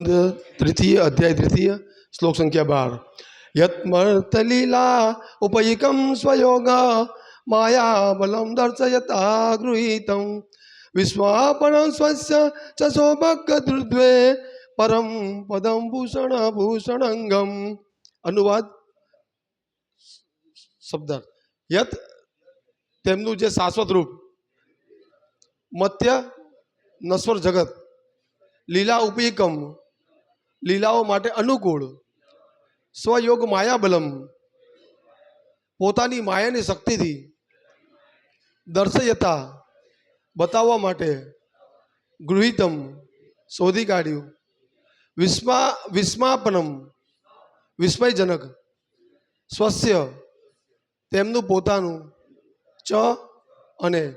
તૃતીય અધ્યાય તૃતીય શ્લોક સંખ્યા બાર યત્મર્તલીલા ઉપયિકમ સ્વયોગ માયાબલમ દર્શયતા ગૃહીતમ વિશ્વાપણ સ્વસ્ય ચ સૌભગદૃદ્વે પરમ પદમ ભૂષણ ભૂષણંગમ અનુવાદ શબ્દ યત તેમનું જે શાશ્વત રૂપ મત્ય નશ્વર જગત, લીલા ઉપયકમ લીલાઓ માટે અનુકૂળ. સ્વયોગ માયાબલમ. પોતાની માયાની શક્તિથી દર્શયતા બતાવવા માટે ગૃહિતમ શોધી કાઢ્યું. વિસ્મા વિસ્માપનમ વિસ્મયજનક. સ્વસ્ય તેમનું પોતાનું ચ અને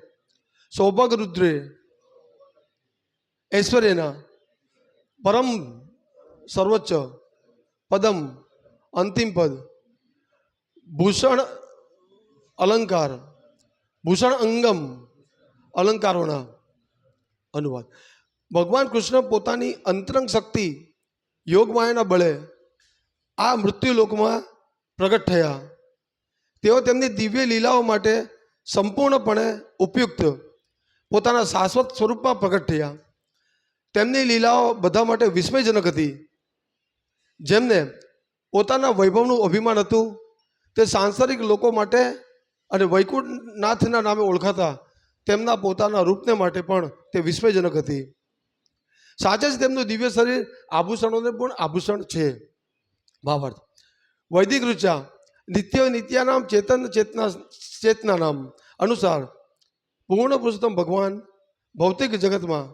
સૌભગ રુદ્રે ઐશ્વર્યના પરમ સર્વોચ્ચ પદમ અંતિમ પદ. ભૂષણ અલંકાર. ભૂષણ અંગમ અલંકારોના અનુવાદ. ભગવાન કૃષ્ણ પોતાની અંતરંગ શક્તિ યોગમાયાના બળે આ મૃત્યુલોકમાં પ્રગટ થયા. તેઓ તેમની દિવ્ય લીલાઓ માટે સંપૂર્ણપણે ઉપયુક્ત પોતાના શાશ્વત સ્વરૂપમાં પ્રગટ થયા. તેમની લીલાઓ બધા માટે વિસ્મયજનક હતી. જેમને પોતાના વૈભવનું અભિમાન હતું, તે સાંસારિક લોકો માટે અને વૈકુંઠનાથના નામે ઓળખાતા તેમના પોતાના રૂપને માટે પણ તે વિસ્મયજનક હતી. સાચે જ તેમનું દિવ્ય શરીર આભૂષણોને પણ આભૂષણ છે. ભાવાર્થ વૈદિક ઋચા, નિત્ય નિત્યાનામ ચેતન ચેતના ચેતના નામ અનુસાર પૂર્ણ પુરુષોત્તમ ભગવાન ભૌતિક જગતમાં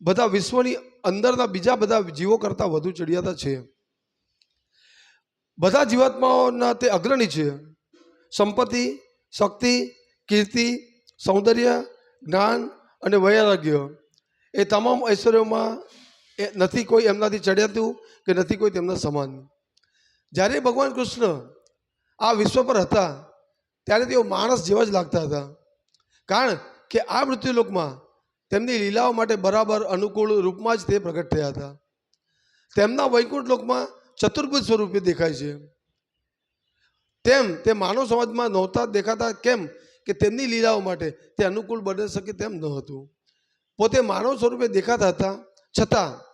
બધા વિશ્વની અંદરના બીજા બધા જીવો કરતાં વધુ ચડિયાતા છે. બધા જીવાત્માઓના તે અગ્રણી છે. સંપત્તિ, શક્તિ, કીર્તિ, સૌંદર્ય, જ્ઞાન અને વૈરાગ્ય. એ તમામ ઐશ્વર્યોમાં એ નથી કોઈ એમનાથી ચડિયાતું કે નથી કોઈ તેમના સમાન. જ્યારે ભગવાન કૃષ્ણ આ વિશ્વ પર હતા, ત્યારે તેઓ માણસ જેવા જ લાગતા હતા. કારણ કે આ મૃત્યુલોકમાં તેમની લીલાઓ માટે બરાબર અનુકૂળ રૂપમાં જ તે પ્રગટ થયા હતા. તેમના વૈકુંઠ લોકમાં ચતુર્ભુજ સ્વરૂપે દેખાય છે. તેમ તે માનવ સમાજમાં નહોતા દેખાતા કેમ કે તેમની લીલાઓ માટે તે અનુકૂળ બની શકે તેમ ન હતું. પોતે માનવ સ્વરૂપે દેખાતા હતા. છતાં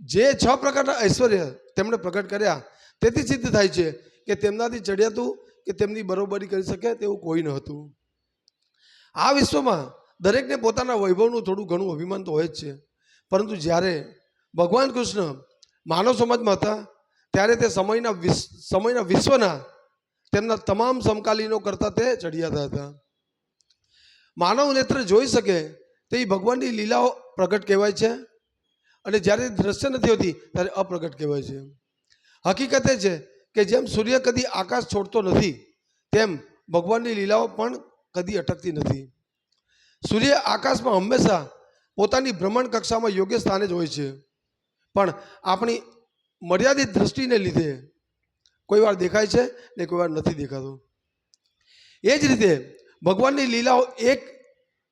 જે છ પ્રકારના ઐશ્વર્ય તેમણે પ્રગટ કર્યા તેથી સિદ્ધ થાય છે કે તેમનાથી ચડિયાતું કે તેમની બરોબરી કરી શકે તેવું કોઈ ન હતું. આ વિશ્વમાં દરેકને પોતાના વૈભવનું થોડું ઘણું અભિમાન તો હોય જ છે. પરંતુ જ્યારે ભગવાન કૃષ્ણ માનવ સમાજમાં હતા, ત્યારે તે સમયના વિશ્વ સમયના વિશ્વના તેમના તમામ સમકાલીનો કરતાં તે ચડિયાતા હતા. માનવ નેત્ર જોઈ શકે તે ભગવાનની લીલાઓ પ્રગટ કહેવાય છે અને જ્યારે દ્રશ્ય નથી હોતી ત્યારે અપ્રગટ કહેવાય છે. હકીકત એ છે કે જેમ સૂર્ય કદી આકાશ છોડતો નથી, તેમ ભગવાનની લીલાઓ પણ કદી અટકતી નથી. સૂર્ય આકાશમાં હંમેશા પોતાની ભ્રમણ કક્ષામાં યોગ્ય સ્થાને જ હોય છે. પણ આપણી મર્યાદિત દ્રષ્ટિને લીધે કોઈ વાર દેખાય છે ને કોઈ વાર નથી દેખાતું. એ જ રીતે ભગવાનની લીલાઓ એક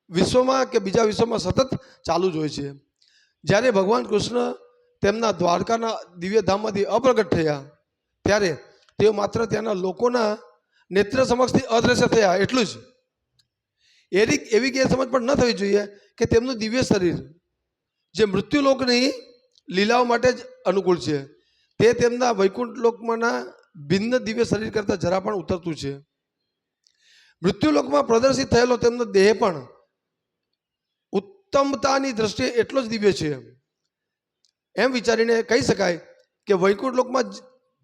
વિશ્વમાં કે બીજા વિશ્વમાં સતત ચાલુ જ હોય છે. જ્યારે ભગવાન કૃષ્ણ તેમના દ્વારકાના દિવ્યધામમાંથી અપ્રગટ થયા, ત્યારે તેઓ માત્ર ત્યાંના લોકોના નેત્ર સમક્ષથી અદ્રશ્ય થયા, એટલું જ. એવી એવી ગેરસમજ પણ ન થવી જોઈએ કે તેમનું દિવ્ય શરીર, જે મૃત્યુલોકની લીલાઓ માટે જ અનુકૂળ છે. તે તેમના વૈકુંઠ લોકમાંના ભિન્ન દિવ્ય શરીર કરતાં જરા પણ ઉતરતું છે. મૃત્યુલોકમાં પ્રદર્શિત થયેલો તેમનો દેહ પણ ઉત્તમતાની દ્રષ્ટિએ એટલો જ દિવ્ય છે. એમ વિચારીને કહી શકાય કે વૈકુંઠ લોકમાં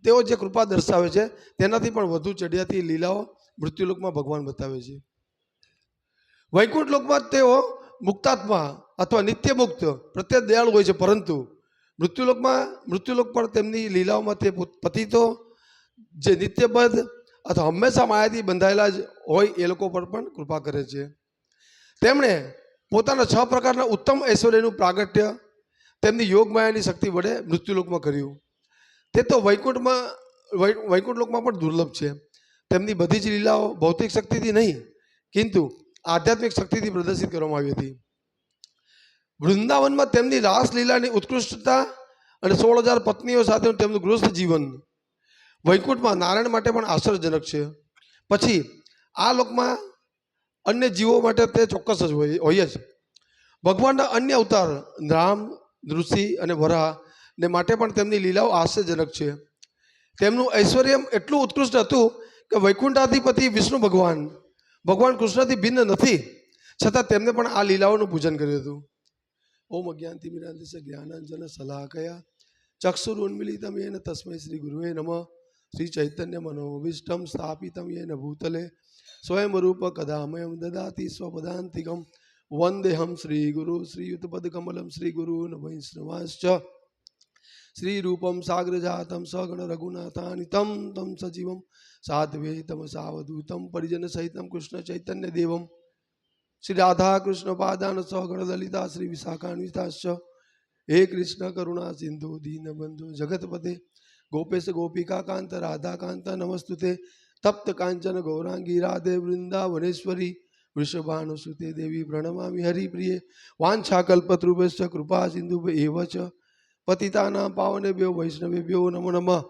તેઓ જે કૃપા દર્શાવે છે, તેનાથી પણ વધુ ચડિયાતી લીલાઓ મૃત્યુલોકમાં ભગવાન બતાવે છે. વૈકુંઠ લોકમાં તેઓ મુક્તાત્મા અથવા નિત્ય મુક્ત પ્રત્યે દયાળુ હોય છે, પરંતુ મૃત્યુલોકમાં, મૃત્યુલોક પર તેમની લીલાઓમાં તે પતિતો, જે નિત્યબદ્ધ અથવા હંમેશા માયાથી બંધાયેલા જ હોય એ લોકો પર પણ કૃપા કરે છે. તેમણે પોતાના છ પ્રકારના ઉત્તમ ઐશ્વર્યનું પ્રાગટ્ય તેમની યોગ માયાની શક્તિ વડે મૃત્યુલોકમાં કર્યું. તે તો વૈકુંઠમાં વૈકુંઠલોકમાં વૈકુંઠ લોકમાં પણ દુર્લભ છે. તેમની બધી જ લીલાઓ ભૌતિક શક્તિથી નહીં, કિંતુ આધ્યાત્મિક શક્તિથી પ્રદર્શિત કરવામાં આવી હતી. વૃંદાવનમાં તેમની રાસલીલાની ઉત્કૃષ્ટતા અને સોળ હજાર પત્નીઓ સાથે તેમનું ગૃહસ્થ જીવન. વૈકુંઠમાં નારાયણ માટે પણ આશ્ચર્યજનક છે. પછી આ લોકમાં અન્ય જીવો માટે તે ચોક્કસ જ હોય હોય જ. ભગવાનના અન્ય અવતાર રામ ઋષિ અને વરાહ ને માટે પણ તેમની લીલાઓ આશ્ચર્યજનક છે. તેમનું ઐશ્વર્ય એટલું ઉત્કૃષ્ટ હતું કે વૈકુંઠાધિપતિ વિષ્ણુ ભગવાન ભગવાન કૃષ્ણથી ભિન્ન નથી, છતાં તેમને પણ આ લીલાઓનું પૂજન કર્યું હતું. ઓમ અજ્ઞાનતિ મિરાંતિસ જ્ઞાનાંજન સલાહકયા ચક્ષુરુન્મિલિતમ યેન તસ્મૈ શ્રી ગુરુવે નમઃ. શ્રી ચૈતન્ય મનોવિષ્ટમ સ્થાપિતમ યેન ભૂતલે. સ્વયં રૂપ કદામયમ દદાતિ સ્વપદાંતિકમ. વંદેહમ શ્રી ગુરુ શ્રીયુતપદકમલમ શ્રી ગુરુ વૈષ્ણવાશ્ચ શ્રીરૂપમ રૂપમ સાગર જાતમ સગણ રઘુનાથાનિતમ તમ સજીવમ. સાધ્વૈતમ સાવધૂતમ. પરિજન સહિતમ કૃષ્ણ ચૈતન્ય દેવમ. શ્રી રાધા કૃષ્ણ પાદાન સગણ લલિતા શ્રી વિશાખાન્વિતાશ્ચ હે કૃષ્ણ કરુણા સિંધુ દીનબંધુ જગતપતે ગોપેશ ગોપિકા કાંત, રાધા કાંત, નમસ્તુતે. તપ્ત કાંચન ગૌરાંગી, રાધે વૃંદાવનેશ્વરી. વૃષભાનુસુતે દેવી પ્રણમામી હરિપ્રિય. વાંછા કલ્પતૃભ્યશ્ચ, કૃપા સિંધુ એવ ચ પતિતાના પાવનેભ્યો, વૈષ્ણવેભ્યો, નમો નમઃ.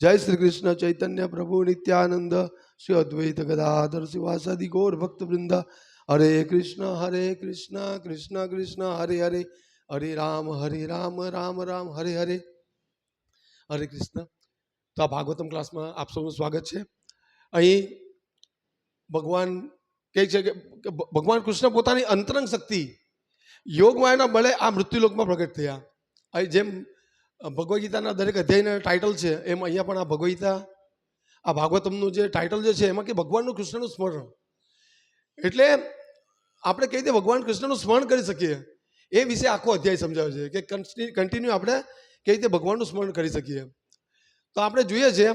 જય શ્રી કૃષ્ણ ચૈતન્ય પ્રભુ નિત્યાનંદ. શ્રી અદ્વૈત ગદાધર શિવાસાદિ ગૌર ભક્ત વૃંદ હરે કૃષ્ણ હરે કૃષ્ણ કૃષ્ણ કૃષ્ણ હરે હરે હરે રામ હરે રામ રામ રામ હરે હરે હરે કૃષ્ણ તો આ ભાગવતમ ક્લાસમાં આપ સૌનું સ્વાગત છે. અહીં ભગવાન કહે છે કે ભગવાન કૃષ્ણ પોતાની અંતરંગ શક્તિ યોગમાયાના બળે આ મૃત્યુલોકમાં પ્રગટ થયા. અહીં જેમ ભગવદ્ ગીતાના દરેક અધ્યાયના ટાઇટલ છે, એમ અહીંયા પણ આ ભગવદ્ આ ભાગવતમનું જે ટાઇટલ જે છે, એમાં કે ભગવાનનું કૃષ્ણનું સ્મરણ. એટલે આપણે કઈ રીતે ભગવાન કૃષ્ણનું સ્મરણ કરી શકીએ? એ વિશે આખો અધ્યાય સમજાવે છે કે કન્ટિન્યુ આપણે કઈ રીતે ભગવાનનું સ્મરણ કરી શકીએ? તો આપણે જોઈએ છે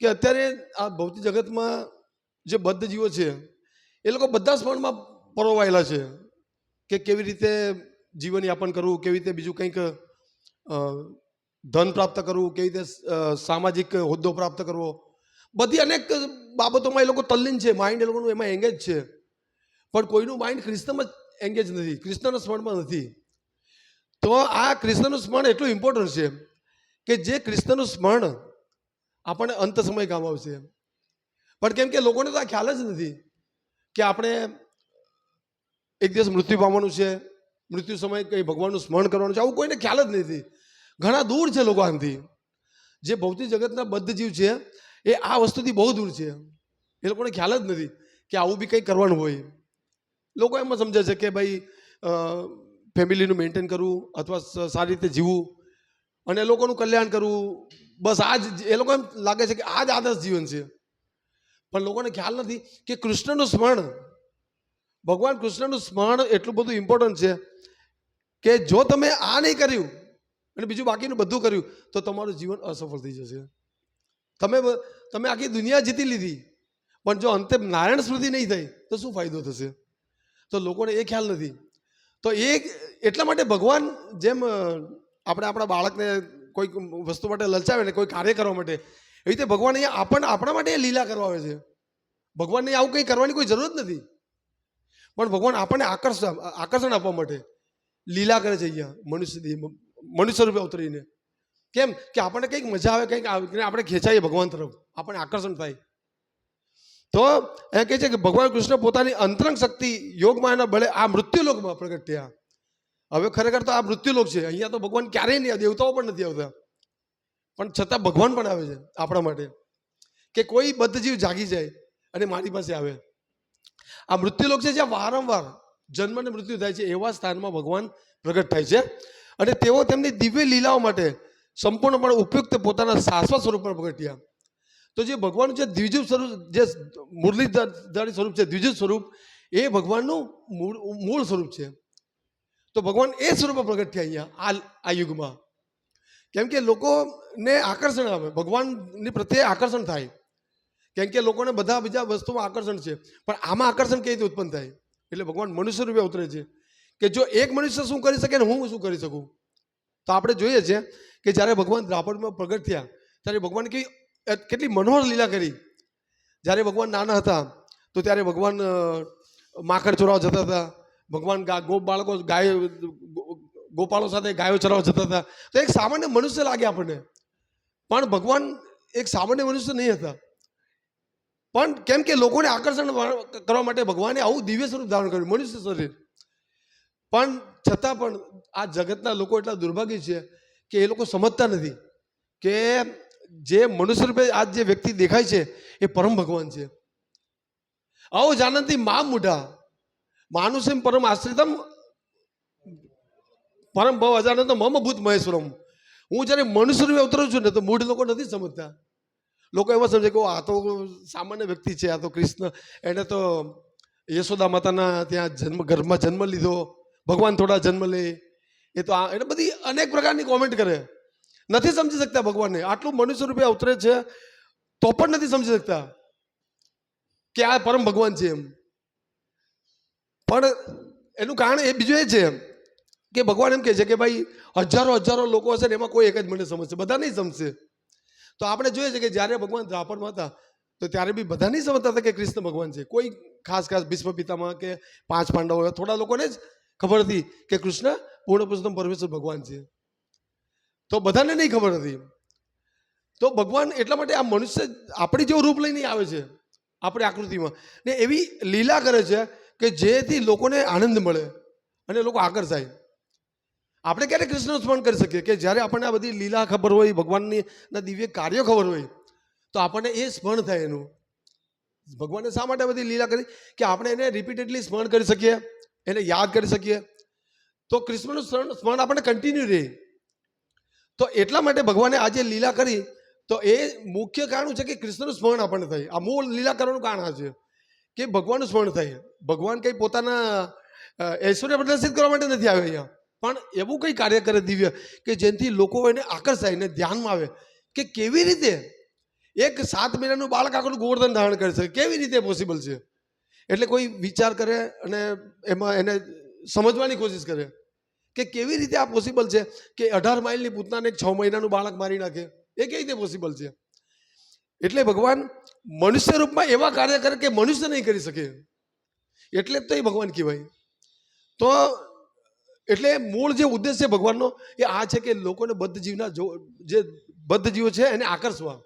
કે અત્યારે આ ભૌતિક જગતમાં જે બદ્ધ જીવો છે, એ લોકો બધા સ્મરણમાં પરોવાયેલા છે કે કેવી રીતે જીવનયાપન કરવું, કેવી રીતે બીજું કંઈક ધન પ્રાપ્ત કરવું, કેવી રીતે સામાજિક હોદ્દો પ્રાપ્ત કરવો બધી અનેક બાબતોમાં એ લોકો તલ્લીન છે માઇન્ડ એ લોકોનું એમાં એંગેજ છે. પણ કોઈનું માઇન્ડ જ એંગેજ નથી કૃષ્ણના સ્મરણમાં નથી. તો આ કૃષ્ણનું સ્મરણ એટલું ઇમ્પોર્ટન્ટ છે કે જે કૃષ્ણનું સ્મરણ આપણને અંત સમય કામ આવશે. પણ કેમ કે લોકોને તો આ ખ્યાલ જ નથી કે આપણે એક દિવસ મૃત્યુ પામવાનું છે, મૃત્યુ સમયે કંઈ ભગવાનનું સ્મરણ કરવાનું છે, આવું કોઈને ખ્યાલ જ નથી. ઘણા દૂર છે લોકો આનાથી. જે ભૌતિક જગતના બદ્ધ જીવ છે એ આ વસ્તુથી બહુ દૂર છે. એ લોકોને ખ્યાલ જ નથી કે આવું બી કંઈ કરવાનું હોય. લોકો એમ સમજે છે કે ભાઈ ફેમિલીનું મેન્ટેન કરવું અથવા સારી રીતે જીવવું અને લોકોનું કલ્યાણ કરવું. બસ આ જ, એ લોકો એમ લાગે છે કે આ જ આદર્શ જીવન છે. પણ લોકોને ખ્યાલ નથી કે કૃષ્ણનું સ્મરણ, ભગવાન કૃષ્ણનું સ્મરણ એટલું બધું ઇમ્પોર્ટન્ટ છે કે જો તમે આ નહીં કર્યું અને બીજું બાકીનું બધું કર્યું, તો તમારું જીવન અસફળ થઈ જશે. તમે તમે આખી દુનિયા જીતી લીધી. પણ જો અંતે નારાયણ સ્મૃતિ નહીં થઈ, તો શું ફાયદો થશે? તો લોકોને એ ખ્યાલ નથી. તો એ એટલા માટે ભગવાન જેમ આપણે આપણા બાળકને કોઈક વસ્તુ માટે લલચાવે ને કોઈ કાર્ય કરવા માટે, એવી રીતે ભગવાન અહીંયા આપણને આપણા માટે લીલા કરવા આવે છે. ભગવાનને આવું કંઈ કરવાની કોઈ જરૂર જ નથી. પણ ભગવાન આપણને આકર્ષણ આકર્ષણ આપવા માટે લીલા કરે છે અહીંયા, મનુષ્ય મનુષ્ય રૂપે અવતરીને. કેમ કે આપણને કંઈક મજા આવે, કંઈક આપણે ખેંચાઈએ ભગવાન તરફ. આપણને આકર્ષણ થાય. તો એ કહે છે કે ભગવાન કૃષ્ણ પોતાની અંતરંગ શક્તિ યોગમાયાના બળે આ મૃત્યુલોકમાં પ્રગટ થયા. હવે ખરેખર તો આ મૃત્યુલોક છે. અહીંયા તો ભગવાન ક્યારેય નહીં દેવતાઓ પણ નથી આવતા. પણ છતાં ભગવાન પણ આવે છે આપણા માટે. કે કોઈ બદ્ધજીવ જાગી જાય અને મારી પાસે આવે. આ મૃત્યુલોક છે જ્યાં વારંવાર જન્મ અને મૃત્યુ થાય છે એવા સ્થાનમાં ભગવાન પ્રગટ થાય છે. અને તેઓ તેમની દિવ્ય લીલાઓ માટે સંપૂર્ણપણે ઉપયુક્ત પોતાના શાશ્વત સ્વરૂપમાં પ્રગટ્યા તો જે ભગવાનનું જે દ્વિજુત સ્વરૂપ, જે મુરલીધારી સ્વરૂપ છે દ્વિજુ સ્વરૂપ, એ ભગવાનનું મૂળ મૂળ સ્વરૂપ છે. તો ભગવાન એ સ્વરૂપમાં પ્રગટ થયા અહીંયા, આ આ યુગમાં. કેમ કે લોકોને આકર્ષણ આવે, ભગવાનની પ્રત્યે આકર્ષણ થાય. કેમ કે લોકોને બધા બીજા વસ્તુમાં આકર્ષણ છે, પણ આમાં આકર્ષણ કેવી રીતે ઉત્પન્ન થાય? એટલે ભગવાન મનુષ્ય રૂપે ઉતરે છે કે જો એક મનુષ્ય શું કરી શકે ને હું શું કરી શકું? તો આપણે જોઈએ છે કે જ્યારે ભગવાન દ્રાપડમાં પ્રગટ થયા, ત્યારે ભગવાન કેવી કેટલી મનોહર લીલા કરી. જ્યારે ભગવાન નાના હતા, તો ત્યારે ભગવાન માખણ ચોરાવા જતા હતા, ભગવાન ગા બાળકો ગાય, ગોપાળો સાથે ગાયો ચરાવવા જતા હતા. તો એક સામાન્ય મનુષ્ય લાગે આપણને. પણ ભગવાન એક સામાન્ય મનુષ્ય નહીં હતા. પણ કેમ કે લોકોને આકર્ષણ કરવા માટે ભગવાને આવું દિવ્ય સ્વરૂપ ધારણ કર્યું, મનુષ્ય શરીર. પણ છતાં પણ આ જગતના લોકો એટલા દુર્ભાગ્ય છે કે એ લોકો સમજતા નથી કે જે મનુષ્ય રૂપે આ જે વ્યક્તિ દેખાય છે એ પરમ ભગવાન છે. આવો જાનંતી મા મૂઢા. માનુષેમ પરમ આશ્રિતમ પરમ ભવ અજાનંદ મમ ભૂત મહેશ્વરમ. હું જ્યારે મનુષ્ય રૂપે ઉતરું છું ને તો મૂઢ લોકો નથી સમજતા. લોકો એવા સમજે કે આ તો સામાન્ય વ્યક્તિ છે, આ તો કૃષ્ણ, એને તો યશોદા માતાના ત્યાં જન્મ, ઘરમાં જન્મ લીધો. ભગવાન થોડા જન્મ લે. એ તો આ એટલે બધી અનેક પ્રકારની કોમેન્ટ કરે. નથી સમજી શકતા ભગવાનને. આટલું મનુષ્ય રૂપે અવતરે છે તો પણ નથી સમજી શકતા કે આ પરમ ભગવાન છે એમ. પણ એનું કારણ એ બીજું એ છે કે ભગવાન એમ કહે છે કે ભાઈ, હજારો હજારો લોકો હશે ને એમાં કોઈ એક જ મને સમજશે. બધા નહીં સમજશે. તો આપણે જોઈએ છે કે જ્યારે ભગવાન દ્રાપણમાં હતા, તો ત્યારે બી બધા નહીં સમજતા હતા કે કૃષ્ણ ભગવાન છે. કોઈ ખાસ ખાસ ભીષ્મ પિતામાં કે પાંચ પાંડવો, થોડા લોકોને જ ખબર હતી કે કૃષ્ણ પૂર્ણ પુરુષોત્તમ પરમેશ્વર ભગવાન છે. તો બધાને નહીં ખબર હતી. તો ભગવાન એટલા માટે આ મનુષ્ય આપણી જેવું રૂપ લઈને આવે છે, આપણી આકૃતિમાં. ને એવી લીલા કરે છે કે જેથી લોકોને આનંદ મળે અને લોકો આકર્ષાય આપણે ક્યારે કૃષ્ણનું સ્મરણ કરી શકીએ કે જ્યારે આપણને આ બધી લીલા ખબર હોય, ભગવાનની ના દિવ્ય કાર્યો ખબર હોય, તો આપણને એ સ્મરણ થાય એનું. ભગવાને શા માટે બધી લીલા કરી? કે આપણે એને રિપીટેડલી સ્મરણ કરી શકીએ, એને યાદ કરી શકીએ તો કૃષ્ણનું સ્મરણ સ્મરણ આપણે કન્ટિન્યુ રહે. તો એટલા માટે ભગવાને આજે લીલા કરી, તો એ મુખ્ય કારણ છે કે કૃષ્ણનું સ્મરણ આપણને થાય. આ મૂળ લીલા કરવાનું કારણ છે કે ભગવાનનું સ્મરણ થાય. ભગવાન કંઈ પોતાના ઐશ્વર્ય પ્રદર્શિત કરવા માટે નથી આવ્યા અહીંયા. પણ એવું કંઈ કાર્ય કરે દિવ્ય કે જેનાથી લોકો એને આકર્ષાય એને ધ્યાનમાં આવે કે કેવી રીતે એક સાત મહિનાનું બાળક આખું ગોવર્ધન ધારણ કરે છે કેવી રીતે પોસિબલ છે? એટલે કોઈ વિચાર કરે અને એમાં એને સમજવાની કોશિશ કરે. કે કેવી રીતે આ પોસિબલ છે કે અઢાર માઇલની પૂતનાને છ મહિનાનું બાળક મારી નાખે? એ કેવી રીતે પોસિબલ છે? એટલે ભગવાન મનુષ્ય રૂપમાં એવા કાર્ય કરે કે મનુષ્ય નહીં કરી શકે. એટલે જ તો એ ભગવાન કહેવાય. તો એટલે મૂળ જે ઉદ્દેશ છે ભગવાનનો એ આ છે કે લોકોને બદ્ધ જીવના જો, જે બદ્ધ જીવો છે એને આકર્ષવા.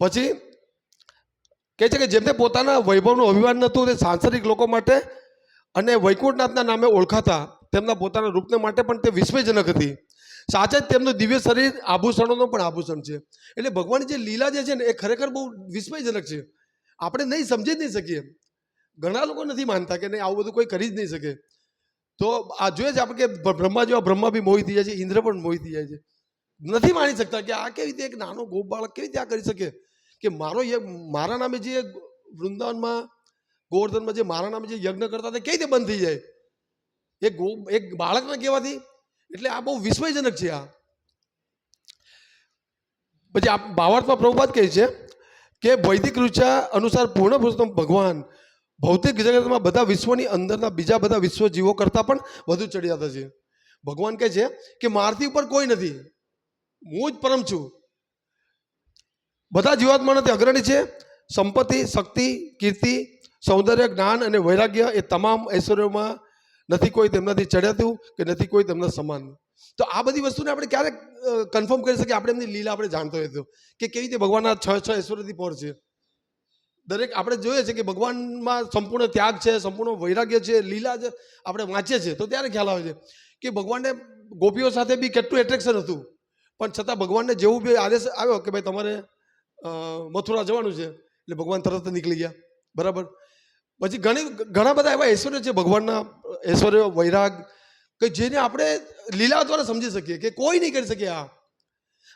પછી કહે છે કે જેમને પોતાના વૈભવનું અભિમાન નહોતું, તે સાંસારિક લોકો માટે અને વૈકુંઠનાથના નામે ઓળખાતા તેમના પોતાના રૂપને માટે પણ તે વિસ્મયજનક હતી. સાચે જ તેમનું દિવ્ય શરીર આભૂષણોનો પણ આભૂષણ છે. એટલે ભગવાનની જે લીલા જે છે ને, એ ખરેખર બહુ વિસ્મયજનક છે. આપણે નહીં સમજી જ નહીં શકીએ. ઘણા લોકો નથી માનતા કે નહીં, આવું બધું કોઈ કરી જ નહીં શકે. તો આ જોઈએ છે આપણે કે બ્ર- બ્રહ્મા જેવા બ્રહ્મા બી મોહિત થઈ જાય છે, ઇન્દ્ર પણ મોહિત થઈ જાય છે. નથી માની શકતા કે આ કેવી રીતે એક નાનો ગોપ બાળક કેવી રીતે આ કરી શકે? કે મારો ય- મારા નામે જે વૃંદાવનમાં, ગોવર્ધનમાં જે મારા નામે જે યજ્ઞ કરતા હતા, કેવી રીતે બંધ થઈ જાય? એક એક બાળકને કહેવાથી? એટલે આ બહુ વિસ્મયજનક છે આ. પછી આ ભાવાર્થમાં પ્રભુપાદ કહે છે કે વૈદિક રૂચા અનુસાર પૂર્ણ પુરુષોત્તમ ભગવાન ભૌતિક જગતમાં બધા વિશ્વની અંદરના બીજા બધા વિશ્વ જીવો કરતાં પણ વધુ ચડિયાતા છે. ભગવાન કહે છે કે મારથી ઉપર કોઈ નથી. હું જ પરમ છું. બધા જીવાત્મામાંથી અગ્રણી છે. સંપત્તિ, શક્તિ, કીર્તિ, સૌંદર્ય, જ્ઞાન અને વૈરાગ્ય એ તમામ ઐશ્વર્યોમાં નથી કોઈ તેમનાથી ચડ્યાતું કે નથી કોઈ તેમના સમાન તો આ બધી વસ્તુને આપણે ક્યારે કન્ફર્મ કરી શકીએ? આપણે એમની લીલા આપણે જાણતો હોય કે કેવી રીતે ભગવાનના છ છ ઐશ્વર્યથી પહોંચે દરેક આપણે જોઈએ છે કે ભગવાનમાં સંપૂર્ણ ત્યાગ છે, સંપૂર્ણ વૈરાગ્ય છે, લીલા છે આપણે વાંચીએ છીએ. તો ત્યારે ખ્યાલ આવે છે કે ભગવાનને ગોપીઓ સાથે બી કેટલું એટ્રેક્શન હતું. પણ છતાં ભગવાનને જેવું બી આદેશ આવ્યો કે ભાઈ તમારે મથુરા જવાનું છે. એટલે ભગવાન તરત નીકળી ગયા. બરાબર? પછી ઘણી ઘણા બધા એવા ઐશ્વર્ય છે, ભગવાનના ઐશ્વર્ય, વૈરાગ, કે જેને આપણે લીલા દ્વારા સમજી શકીએ કે કોઈ નહીં કરી શકે આ.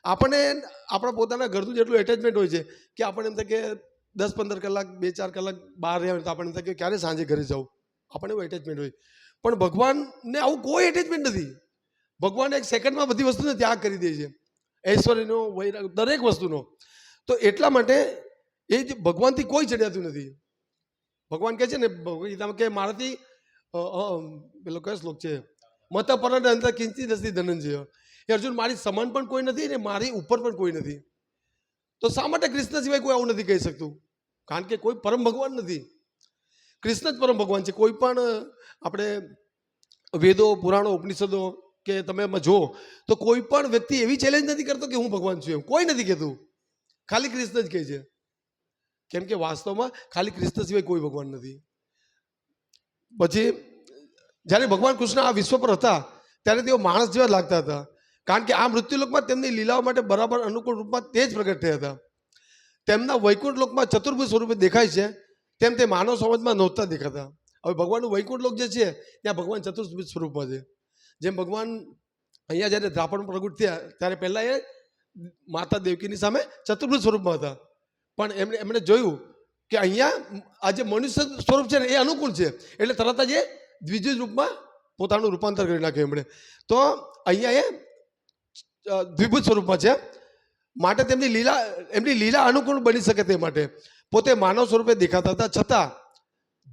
આપણને આપણા પોતાના ઘરનું જેટલું એટેચમેન્ટ હોય છે કે આપણને એમ થાય કે દસ પંદર કલાક, બે ચાર કલાક બહાર રહ્યા હોય તો આપણને એમ થાય કે ક્યારે સાંજે ઘરે જાઉં આપણને એવું એટેચમેન્ટ હોય. પણ ભગવાનને આવું કોઈ એટેચમેન્ટ નથી. ભગવાન એક સેકન્ડમાં બધી વસ્તુને ત્યાગ કરી દે છે. ઐશ્વર્યનો, વૈરાગ, દરેક વસ્તુનો. તો એટલા માટે એ જે ભગવાનથી કોઈ ચડ્યાતું નથી. ભગવાન કહે છે ને ગીતામાં કે મારાથી પેલો કયો શ્લોક છે? મત પર અંતર કિંચિત નથી ધનંજય. એ અર્જુન, મારી સમાન પણ કોઈ નથી ને મારી ઉપર પણ કોઈ નથી. તો શા માટે કૃષ્ણ સિવાય કોઈ આવું નથી કહી શકતું? કારણ કે કોઈ પરમ ભગવાન નથી. કૃષ્ણ જ પરમ ભગવાન છે. કોઈ પણ આપણે વેદો, પુરાણો, ઉપનિષદો કે તમે એમાં જુઓ, તો કોઈ પણ વ્યક્તિ એવી ચેલેન્જ નથી કરતો કે હું ભગવાન છું એમ. કોઈ નથી કહેતું. ખાલી કૃષ્ણ જ કહે છે. કેમ કે વાસ્તવમાં ખાલી કૃષ્ણ સિવાય કોઈ ભગવાન નથી. પછી જ્યારે ભગવાન કૃષ્ણ આ વિશ્વ પર હતા, ત્યારે તેઓ માણસ જેવા લાગતા હતા. કારણ કે આ મૃત્યુલોકમાં તેમની લીલાઓ માટે બરાબર અનુકૂળ રૂપમાં તે જ પ્રગટ થયા હતા. તેમના વૈકુંઠ લોકમાં ચતુર્ભુજ સ્વરૂપે દેખાય છે, તેમ તે માનવ સમાજમાં નહોતા દેખાતા. હવે ભગવાનનું વૈકુંઠ લોક જે છે, ત્યાં ભગવાન ચતુર્ભુજ સ્વરૂપમાં છે. જેમ ભગવાન અહીંયા જ્યારે દ્રાપણ પ્રગટ થયા, ત્યારે પહેલાં એ માતા દેવકીની સામે ચતુર્ભુજ સ્વરૂપમાં હતા. પણ એમણે એમણે જોયું કે અહીંયા આ જે મનુષ્ય સ્વરૂપ છે ને, એ અનુકૂળ છે. એટલે તરત જ એ દ્વિજ રૂપમાં પોતાનું રૂપાંતર કરી નાખ્યું એમણે. તો અહીંયા એ દ્વિભૂત સ્વરૂપમાં છે. માટે તેમની લીલા, એમની લીલા અનુકૂળ બની શકે તે માટે. પોતે માનવ સ્વરૂપે દેખાતા હતા. છતાં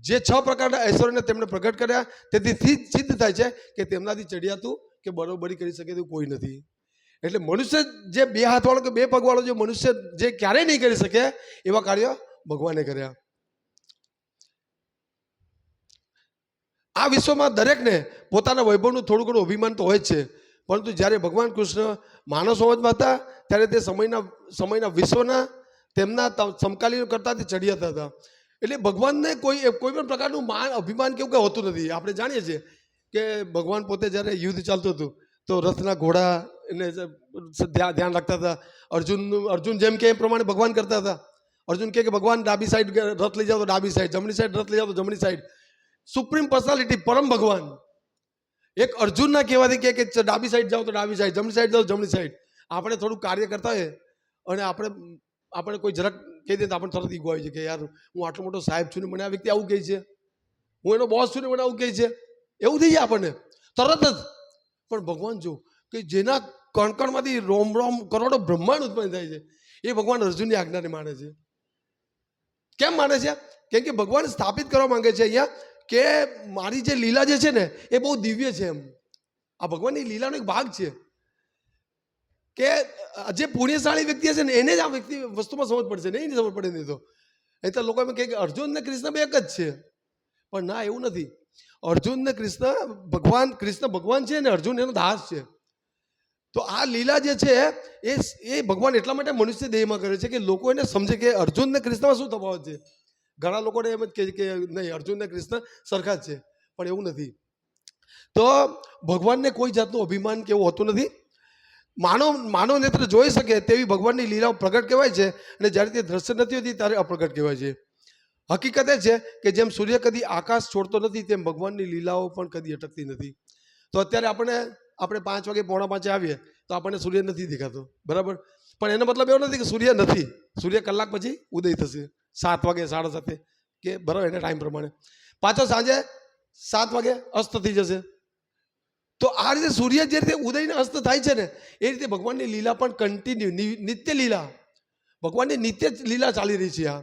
જે છ પ્રકારના ઐશ્વર્યને તેમણે પ્રગટ કર્યા, તેથી સિદ્ધ થાય છે કે તેમનાથી ચડિયાતું કે બરોબરી કરી શકે તેવું કોઈ નથી. એટલે મનુષ્ય જે બે હાથવાળો કે બે પગવાળો જે મનુષ્ય જે ક્યારેય નહીં કરી શકે, એવા કાર્ય ભગવાને કર્યા. આ વિશ્વમાં દરેકને પોતાના વૈભવનું થોડું ઘણું અભિમાન તો હોય જ છે, પરંતુ જ્યારે ભગવાન કૃષ્ણ માનવ સમાજમાં હતા, ત્યારે તે સમયના સમયના વિશ્વના તેમના સમકાલીન કરતાં તે ચડિયાતા હતા. એટલે ભગવાનને કોઈ કોઈ પણ પ્રકારનું માન, અભિમાન કેવું કંઈ હોતું નથી. આપણે જાણીએ છીએ કે ભગવાન પોતે જ્યારે યુદ્ધ ચાલતું હતું, તો રથના ઘોડા એને ધ્યાન રાખતા હતા. અર્જુનનું અર્જુન જેમ કે એ પ્રમાણે ભગવાન કરતા હતા. અર્જુન કહે કે, ભગવાન, ડાબી સાઈડ રથ લઈ જાઓ તો ડાબી સાઈડ જમણી સાઈડ રથ લઈ જાઓ તો જમણી સાઈડ સુપ્રીમ પર્સનાલિટી પરમ ભગવાન. એક અર્જુનના કહેવાથી કહે કે ડાબી સાઈડ જાઓ તો ડાબી સાઈડ જમણી સાઈડ જાઓ જમણી સાઈડ આપણે થોડું કાર્ય કરતા હોય અને આપણે આપણે કોઈ જરાક કહી દઈએ તો આપણે તરત ઈગો આવી જાય કે, યાર, હું આટલો મોટો સાહેબ છું ને મને આ વ્યક્તિ આવું કહે છે. હું એનો બોસ છું ને મને આવું કહે છે. એવું થઈ જાય આપણને. તરત જ. પણ ભગવાન જો કે જેના કણકણમાંથી રોમ રોમ કરોડો બ્રહ્માંડ ઉત્પન્ન થાય છે, એ ભગવાન અર્જુનની આજ્ઞાને માને છે. કેમ માને છે? કેમ કે ભગવાન સ્થાપિત કરવા માંગે છે અહીંયા કે મારી જે લીલા જે છે ને, એ બહુ દિવ્ય છે એમ. આ ભગવાનની લીલાનો એક ભાગ છે. કે જે પુણ્યશાળી વ્યક્તિ હશે ને, એને જ આ વ્યક્તિ વસ્તુમાં સમજ પડશે નહીં સમજ પડે નહીં તો. એ તો લોકો એમ કહે કે અર્જુન ને કૃષ્ણ બે એક જ છે. પણ ના, એવું નથી. અર્જુન ને કૃષ્ણ ભગવાન કૃષ્ણ ભગવાન છે ને અર્જુન એનો દાસ છે. તો આ લીલા જે છે, એ એ ભગવાન એટલા માટે મનુષ્ય દેહમાં કરે છે કે લોકો એને સમજે કે અર્જુન ને કૃષ્ણમાં શું તફાવત છે? ઘણા લોકોને એમ જ કહે છે કે નહીં અર્જુન ને કૃષ્ણ સરખા જ છે, પણ એવું નથી. તો ભગવાનને કોઈ જાતનું અભિમાન કે એવું હોતું નથી. માનવ માનવ નેત્ર જોઈ શકે તેવી ભગવાનની લીલાઓ પ્રગટ કહેવાય છે અને જ્યારે તે દ્રશ્ય નથી હોતી ત્યારે અપ્રગટ કહેવાય છે. હકીકત એ છે કે જેમ સૂર્ય કદી આકાશ છોડતો નથી, તેમ ભગવાનની લીલાઓ પણ કદી અટકતી નથી. તો અત્યારે આપણે આપણે પાંચ વાગે પોણા પાંચે આવીએ તો આપણને સૂર્ય નથી દેખાતો. બરાબર? પણ એનો મતલબ એવો નથી કે સૂર્ય નથી. સૂર્ય કલાક પછી ઉદય થશે. સાત વાગે, સાડા સાતે કે બરાબર એના ટાઈમ પ્રમાણે. પાછો સાંજે સાત વાગે અસ્ત થઈ જશે. તો આ રીતે સૂર્ય જે રીતે ઉદયને અસ્ત થાય છે ને, એ રીતે ભગવાનની લીલા પણ કન્ટિન્યુ નિત્ય લીલા. ભગવાનની નિત્ય જ લીલા ચાલી રહી છે આ.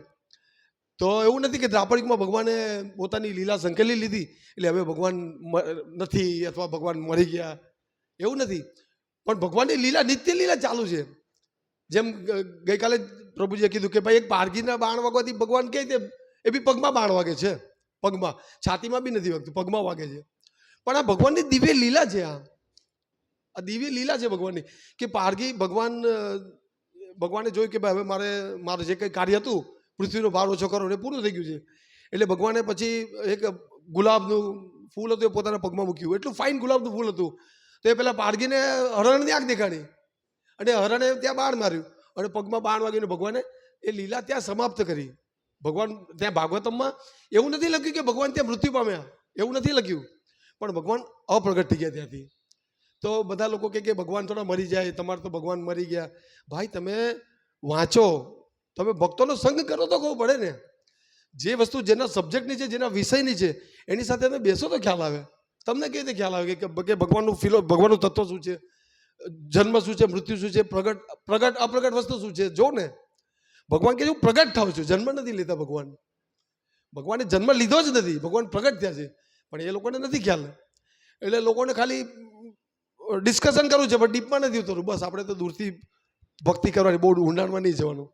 તો એવું નથી કે દ્રાપણિકમાં ભગવાને પોતાની લીલા સંકેલી લીધી, એટલે હવે ભગવાન નથી અથવા ભગવાન મરી ગયા. એવું નથી. પણ ભગવાનની લીલા, નિત્ય લીલા ચાલુ છે. જેમ ગઈકાલે પ્રભુજીએ કીધું કે ભાઈ એક પારગીના બાણ વાગવાથી ભગવાન કહે તે એ બી પગમાં બાણ વાગે છે. પગમાં. છાતીમાં બી નથી વાગતું, પગમાં વાગે છે. પણ આ ભગવાનની દિવ્ય લીલા છે આ. આ દિવ્ય લીલા છે ભગવાનની. કે પારગી ભગવાન, ભગવાને જોયું કે ભાઈ હવે મારે, મારું જે કંઈ કાર્ય હતું, પૃથ્વીનો ભાર ઓછો કરો એ પૂરું થઈ ગયું છે. એટલે ભગવાને પછી એક ગુલાબનું ફૂલ હતું એ પોતાના પગમાં મૂક્યું. એટલું ફાઇન ગુલાબનું ફૂલ હતું. તો એ પેલા બાળગીને હરણની આંખ દેખાડી. અને હરણે ત્યાં બાણ માર્યું. અને પગમાં બાણ વાગીને ભગવાને એ લીલા ત્યાં સમાપ્ત કરી. ભગવાન ત્યાં ભાગવતમમાં એવું નથી લખ્યું કે ભગવાન ત્યાં મૃત્યુ પામ્યા. એવું નથી લખ્યું. પણ ભગવાન અપ્રગટ થઈ ગયા ત્યાંથી. તો બધા લોકો કહે કે ભગવાન થોડા મરી જાય, તમારે તો ભગવાન મરી ગયા. ભાઈ, તમે વાંચો. તમે ભક્તોનો સંગ કરો તો કહું પડે ને. જે વસ્તુ જેના સબ્જેક્ટની છે, જેના વિષયની છે, એની સાથે તમે બેસો તો ખ્યાલ આવે. તમને કેવી રીતે ખ્યાલ આવે કે ભગવાનનું ફિલો ભગવાનનું તત્વ શું છે? જન્મ શું છે? મૃત્યુ શું છે? પ્રગટ પ્રગટ અપ્રગટ વસ્તુ શું છે? જો ને. ભગવાન કે હું પ્રગટ થાવ છું. જન્મ નથી લેતા ભગવાન. ભગવાને જન્મ લીધો જ નથી. ભગવાન પ્રગટ થયા છે. પણ એ લોકોને નથી ખ્યાલ. એટલે લોકોને ખાલી ડિસ્કશન કરવું છે, પણ ડીપમાં નથી ઉતરવું. બસ આપણે તો દૂરથી ભક્તિ કરવાની, બહુ ઊંડાણમાં નહીં જવાનું.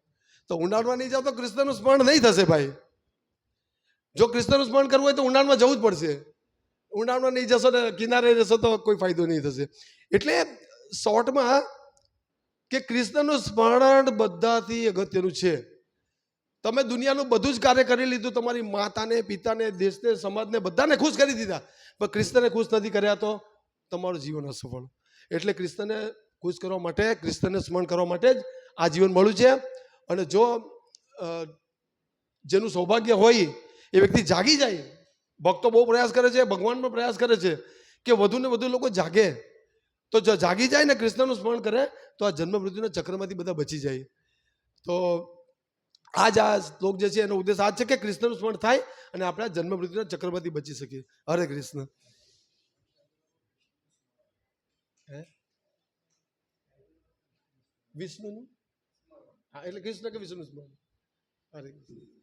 તો ઊંડાણમાં નહીં જાવ તો કૃષ્ણનું સ્મરણ નહીં થશે ભાઈ. જો કૃષ્ણનું સ્મરણ કરવું હોય તો ઊંડાણમાં જવું જ પડશે. ઊંડાણમાં નહીં જશો ને કિનારે રહેશો તો કોઈ ફાયદો નહીં થશે. એટલે શોર્ટમાં કે કૃષ્ણનું સ્મરણ બધાથી અગત્યનું છે. તમે દુનિયાનું બધું જ કાર્ય કરી લીધું, તમારી માતાને, પિતાને, દેશને, સમાજને બધાને ખુશ કરી દીધા. પણ કૃષ્ણને ખુશ નથી કર્યા તો તમારું જીવન અસફળ. એટલે કૃષ્ણને ખુશ કરવા માટે, કૃષ્ણને સ્મરણ કરવા માટે જ આ જીવન મળ્યું છે. અને જો જેનું સૌભાગ્ય હોય, એ વ્યક્તિ જાગી જાય ભક્તો બહુ પ્રયાસ કરે છે, ભગવાન પણ પ્રયાસ કરે છે કે વધુ ને વધુ લોકો જાગે. તો જો જાગી જાય ને કૃષ્ણનું સ્મરણ કરે, તો આ જન્મ મૃત્યુના ચક્રમાંથી બધા બચી જાય. તો આ જ આ શ્લોક જે છે એનો ઉદ્દેશ આ છે કે કૃષ્ણનું સ્મરણ થાય અને આપણે જન્મ મૃત્યુના ચક્રમાંથી બચી શકીએ. હરે કૃષ્ણ. વિષ્ણુનું? હા, એટલે કૃષ્ણ કે વિષ્ણુ સ્મરણ? હરે કૃષ્ણ.